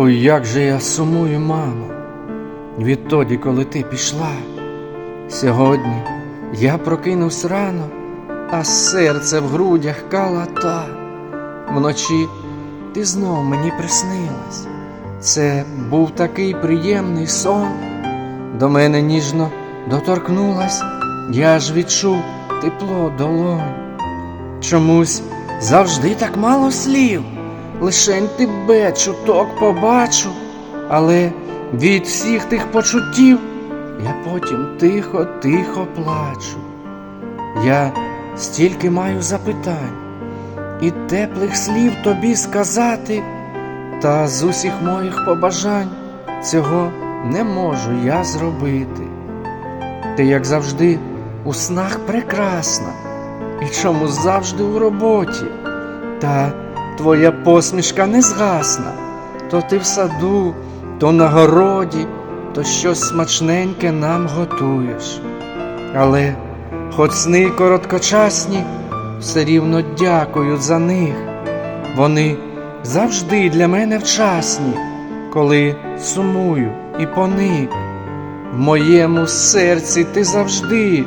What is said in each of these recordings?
Ой, як же я сумую, мамо, відтоді, коли ти пішла. Сьогодні я прокинувся рано, а серце в грудях калата. Вночі ти знов мені приснилась. Це був такий приємний сон. До мене ніжно доторкнулась, я ж відчув тепло долонь. Чомусь завжди так мало слів, лишень тебе чуток побачу, але від всіх тих почуттів я потім тихо, тихо плачу. Я стільки маю запитань і теплих слів тобі сказати, та з усіх моїх побажань цього не можу я зробити. Ти, як завжди, у снах прекрасна, і чому завжди у роботі, та твоя посмішка не згасна, то ти в саду, то на городі, то щось смачненьке нам готуєш. Але, хоч сни короткочасні, все рівно дякую за них. Вони завжди для мене вчасні, коли сумую і поник. В моєму серці ти завжди.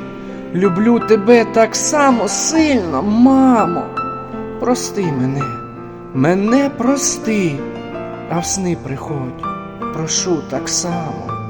Люблю тебе так само сильно, мамо. Прости мене, мене прости, а в сни приходь, прошу так само.